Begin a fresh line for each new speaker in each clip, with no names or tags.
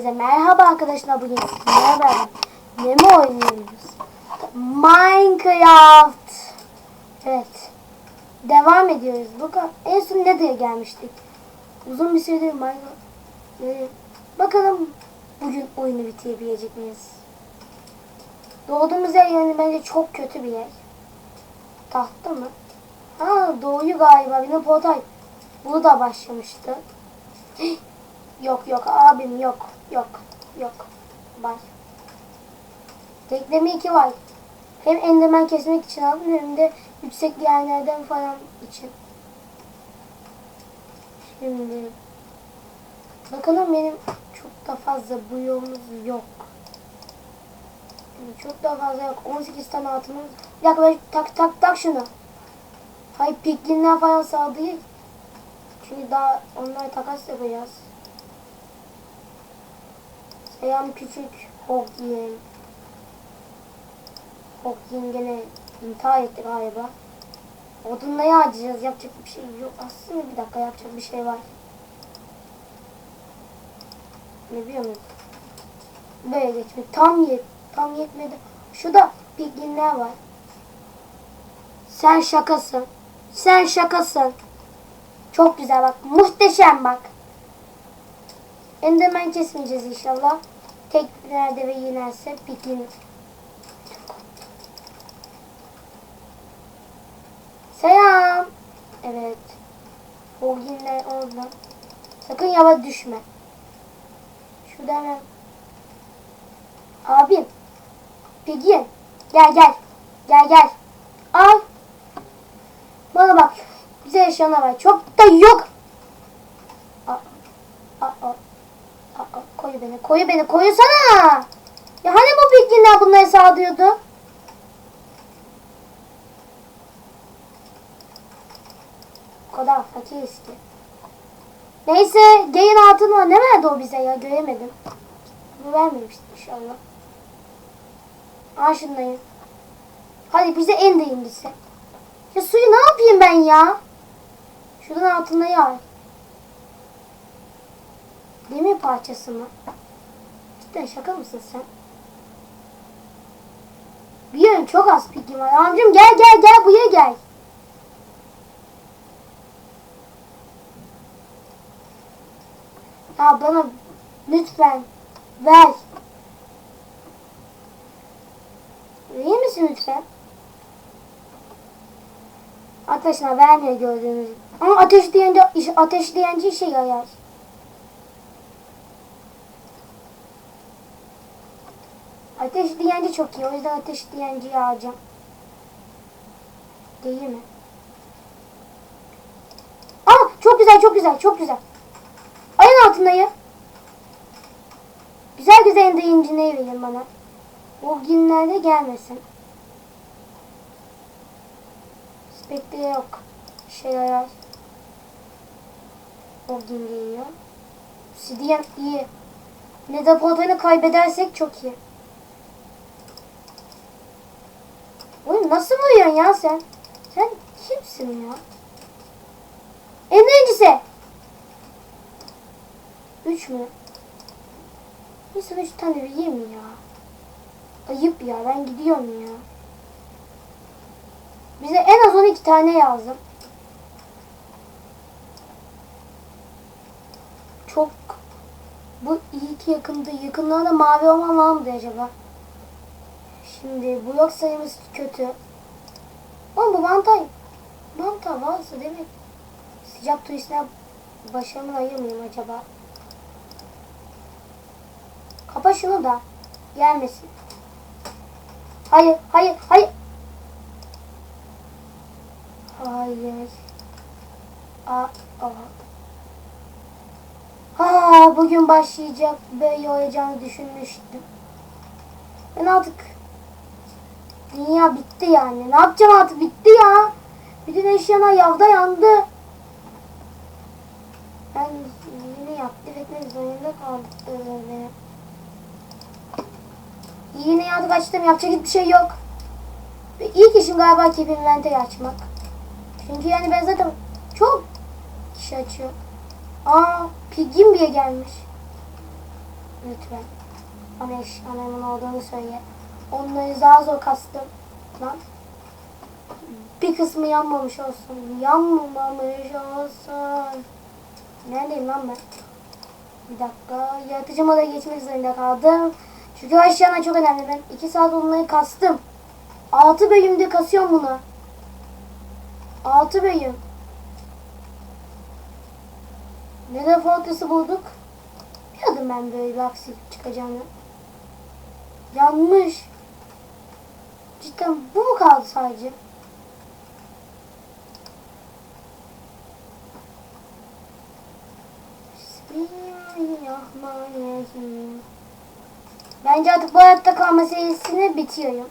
Hepinize merhaba arkadaşlar bugün sizlerle beraber ne mi oynuyoruz? Minecraft. Evet. Devam ediyoruz. Ka- en son ne diye gelmiştik? Uzun bir süredir Minecraft. Ee, bakalım bugün oyunu bitirebilecek miyiz? Doğduğumuz yer yani bence çok kötü bir yer. Tahta mı? Ha doğuyu galiba. Benim portal. Bu da başlamıştı. Yok yok abim yok. Yok. Yok. Var. Tekleme iki var. Hem enderman kesmek için aldım hem de yüksek yerlerden falan için. Şimdi bakalım benim çok da fazla buyumuz yok. Çok da fazla yok. 18 tane altımız. Bir dakika tak tak tak şunu. Hayır piklinler falan saldırıyor. Çünkü daha onlara takas yapacağız. Selam küçük Hogyin. Hogyin gene intihar etti galiba. Odunları harcayacağız. Yapacak bir şey yok. Aslında bir dakika yapacak bir şey var. Ne biliyor musun? Böyle geçmek. Tam yet. Tam yetmedi. Şurada bilginler var. Sen şakasın. Sen şakasın. Çok güzel bak. Muhteşem bak. Enderman kesmeyeceğiz inşallah. Tek nerede ve yenerse pikin. Selam. Evet. Hoginler orada. Sakın yavaş düşme. Şurada hemen. Abim. Pigin. Gel gel. Gel gel. Al. Bana bak. Güzel eşyalar var. Çok da yok. Aa, aa, aa. Koyu beni, koyu beni, koyusana. Ya hani bu bilginler bunları sağlıyordu? O kadar fakiriz ki. Neyse, yayın altın var. Ne verdi o bize ya? Göremedim. Bu vermemişti inşallah. Al şunları. Hadi bize en deyimlisi. Ya suyu ne yapayım ben ya? Şuradan altınları al. Demir parçası mı? Cidden şaka mısın sen? Biliyorum çok az pigim var. Amcım gel gel gel buraya gel. Ya bana lütfen ver. Verir misin lütfen? Arkadaşlar vermiyor gördüğünüz gibi. Ama ateşleyince, ateşleyince işe yarar. Ateşleyenci çok iyi. O yüzden ateşleyenciyi alacağım. Değil mi? Aa çok güzel çok güzel çok güzel. Ayın altındayım. Güzel güzel endeyincineyi verin bana. O günlerde gelmesin. Spekte yok. Şey yarar. O gün geliyor. Sidiyen iyi. Ne de kaybedersek çok iyi. Nasıl vuruyorsun ya sen? Sen kimsin ya? Emrencisi. Üç mü? Neyse üç tane vereyim ya? Ayıp ya ben gidiyorum ya. Bize en az 12 tane yazdım. Çok bu iyi ki yakında. Yakınlarda mavi olmam var acaba? Şimdi blok sayımız kötü. Oğlum bu mantar. Mantar varsa demek sıcak turistine başarımı ayırmayayım acaba? Kapa şunu da. Gelmesin. Hayır, hayır, hayır. Hayır. Aa, aa. Ha, bugün başlayacak böyle olacağını düşünmüştüm. Ben artık dünya bitti yani. Ne yapacağım artık bitti ya. Bütün eşyalar yavda yandı. Ben yine aktif etmek zorunda kaldım. Yine artık açtım. Yapacak hiçbir şey yok. Ve ilk işim galiba keep inventary açmak. Çünkü yani ben zaten çok kişi açıyor. Aa, Pigim diye gelmiş. Lütfen. Bana eş annemin olduğunu söyle. Onları daha zor kastım. Lan. Bir kısmı yanmamış olsun. Yanmamış olsun. Neredeyim lan ben? Bir dakika. Yaratıcı moda geçmek zorunda kaldım. Çünkü aşağına çok önemli. Ben 2 saat onları kastım. 6 bölümde kasıyorum bunu. 6 bölüm. Neden Fortress'ı bulduk? Biliyordum ben böyle bir aksilik çıkacağını. Yanmış. Cidden bu mu kaldı sadece? Bence artık bu hayatta kalma serisini bitiyorum.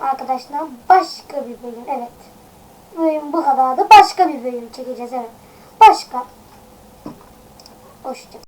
Arkadaşlar başka bir bölüm. Evet. Bölüm bu kadar da başka bir bölüm çekeceğiz. Evet. Başka. Hoşça